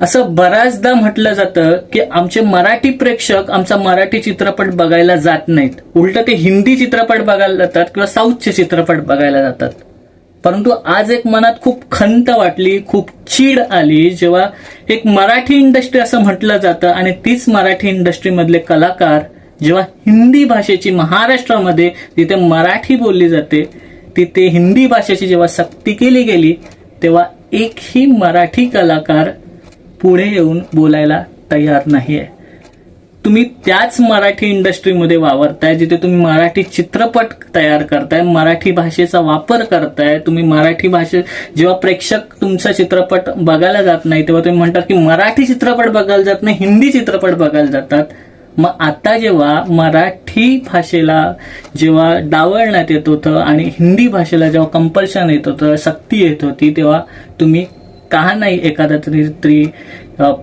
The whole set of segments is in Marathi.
असं बऱ्याचदा म्हटलं जातं की आमचे मराठी प्रेक्षक आमचा मराठी चित्रपट बघायला जात नाहीत. उलट ते हिंदी चित्रपट बघायला जातात किंवा साऊथचे चित्रपट बघायला जातात. परंतु आज एक मनात खूप खंत वाटली खूप चीड आली जेव्हा एक मराठी इंडस्ट्री असं म्हटलं जातं आणि तीच मराठी इंडस्ट्रीमधले कलाकार जेव्हा हिंदी भाषेची महाराष्ट्रामध्ये जिथे मराठी बोलली जाते तिथे हिंदी भाषेची जेव्हा सक्ती केली गेली तेव्हा एकही मराठी कलाकार पुढे येऊन बोलायला तयार नाही आहे तुम्ही त्याच मराठी इंडस्ट्रीमध्ये वावरताय जिथे तुम्ही मराठी चित्रपट तयार करताय मराठी भाषेचा वापर करताय तुम्ही मराठी भाषे जेव्हा प्रेक्षक तुमचा चित्रपट बघायला जात नाही तेव्हा तुम्ही म्हणतात की मराठी चित्रपट बघायला जात नाही हिंदी चित्रपट बघायला जातात. मग आता जेव्हा मराठी भाषेला जेव्हा डावळण्यात येत होतं आणि हिंदी भाषेला जेव्हा कंपल्शन येत होतं सक्ती येत होती तेव्हा तुम्ही का नाही एखादा तरी तरी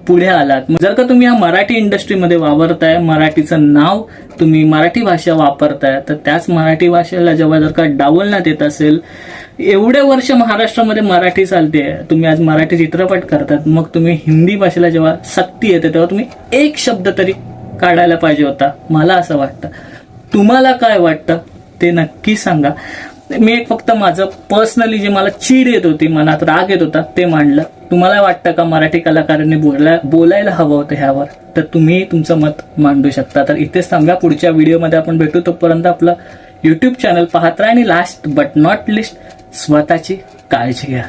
पुढे आलात? जर का तुम्ही या मराठी इंडस्ट्रीमध्ये वावरताय मराठीचं नाव तुम्ही मराठी भाषा वापरताय तर त्याच मराठी भाषेला जेव्हा जर का डावलण्यात येत असेल एवढे वर्ष महाराष्ट्रामध्ये मराठी चालते तुम्ही आज मराठी चित्रपट करतात मग तुम्ही हिंदी भाषेला जेव्हा सक्ती येते तेव्हा तुम्ही एक शब्द तरी काढायला पाहिजे होता. मला असं वाटतं. तुम्हाला काय वाटतं? ते नक्की सांगा. मी एक फक्त माझं पर्सनली जे मला चीड येत होती मनात राग येत होता ते मांडलं. तुम्हाला वाटतं का मराठी कलाकारांनी बोलाय बोलायला हवं होतं ह्यावर? तर तुम्ही तुमचं मत मांडू शकता. तर इथेच थांबा पुढच्या व्हिडिओमध्ये आपण भेटू. तोपर्यंत आपलं युट्यूब चॅनल पाहत राहा आणि लास्ट बट नॉट लिस्ट स्वतःची काळजी घ्या.